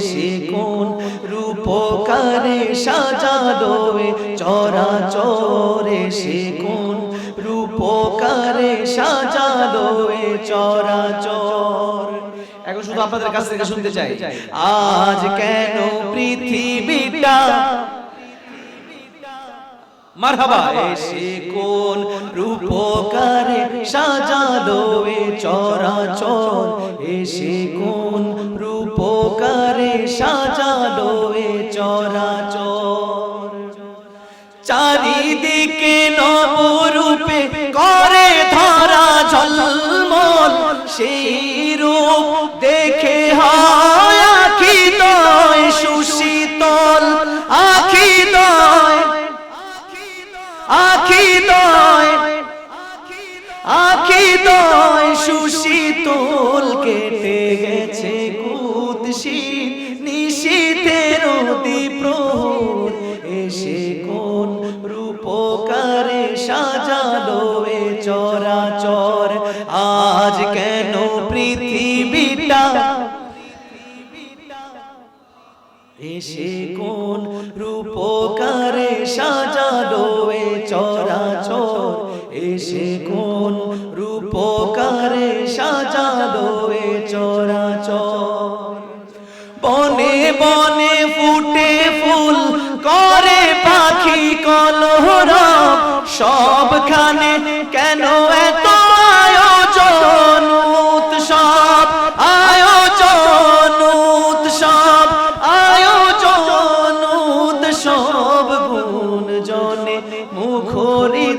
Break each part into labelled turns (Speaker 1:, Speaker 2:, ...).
Speaker 1: সে কোন রূপকারে সাজালো চরা চরে সে কোন রূপকারে সাজালো চরা চর এখন শুধু আপনাদের কাছ থেকে শুনতে চাই, আজ কেন পৃথিবীটা মারহাবা। এসে কোন রূপকারে সাজালো এ চরাচর। এসে কোন রূপকারে সাজালো এ চরাচর। চারিদিকে নবরূপে করে ধরা ঝলমল। সেই আখি দয় সুশীতল কেটে গেছে কুৎসি নিশীতের প্রহর এসে কোন রূপকারে সাজালো এ চরাচর। আজ কেন পৃথিবীটা? এসে কোন রূপকারে সাজালো বনে ফুটে ফুল করে পাখি কলহর সবখানে কেন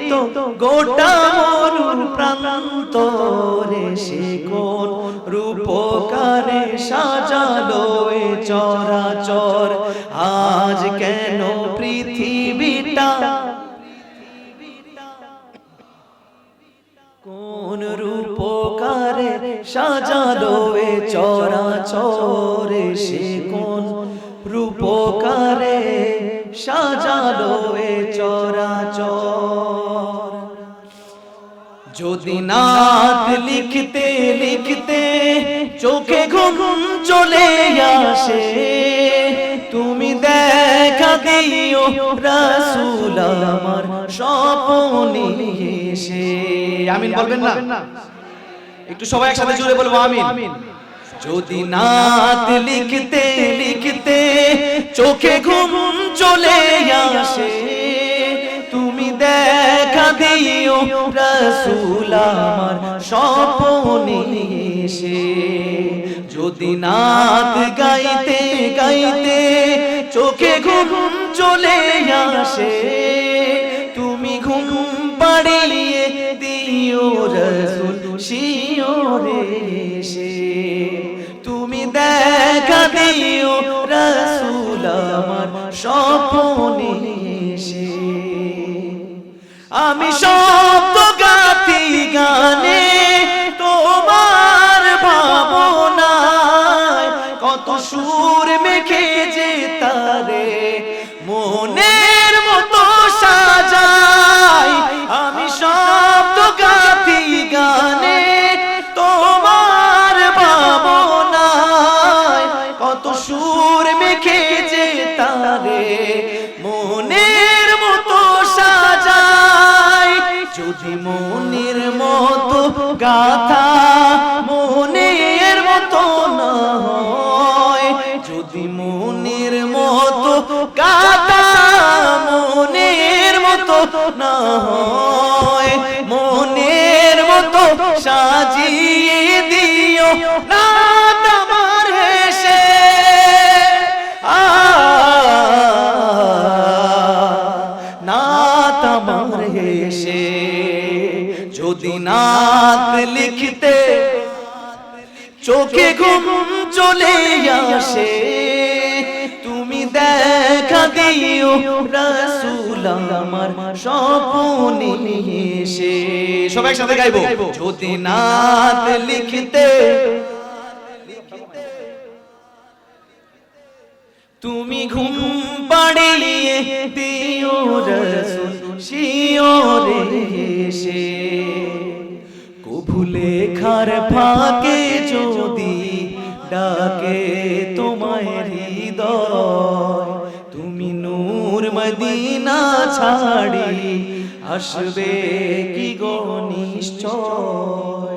Speaker 1: মুখরিত গোটা মরুর প্রান্ত রে সে কোন রূপকারে সাজালো এ চরাচর? আজ কেন পৃথিবীটা কোন রূপকারে সাজালো এ চরাচর সে কোন রূপকারে সাজালো এ যদি নাত লিখতে লিখতে চোখে ঘুম চলে আসে, তুমি দেখা দিও রাসূল আমার স্বপনে এসে। আমিন বলবেন না? একটু সবাই একসাথে জুড়ে বলব, আমিন। যদি নাত লিখতে লিখতে চোখে ঘুম চলে আসে দিও রসুল আমার স্বপনে যদি নাত গাইতে গাইতে চোখে ঘুম চলে আসে, তুমি ঘুম পাড়িয়ে দিও রসুল শিওরে এসে। তুমি দেখা দিও রসুল আমার স্বপনে আমি সব গাতি গানে তোমার ভাবনায় কত সুর মেখে যে তারে। মনের যদি মনের মতো গাথা, মনের মতো না হয় যদি মনের মতো গাথা, মনের মতো না হয় যদি নাত লিখতে চোখে ঘুম চলে আসে। তুমি দেখা দিও রসুল আমার সবাই সাথে গাইবো। যদি নাত লিখতে তুমি ঘুম পাড়িয়ে দিও রসুল শিওরে এসে। হৃদয় তুমি নূর মদিনা ছাড়ি আসবে কি গো নিশ্চয়?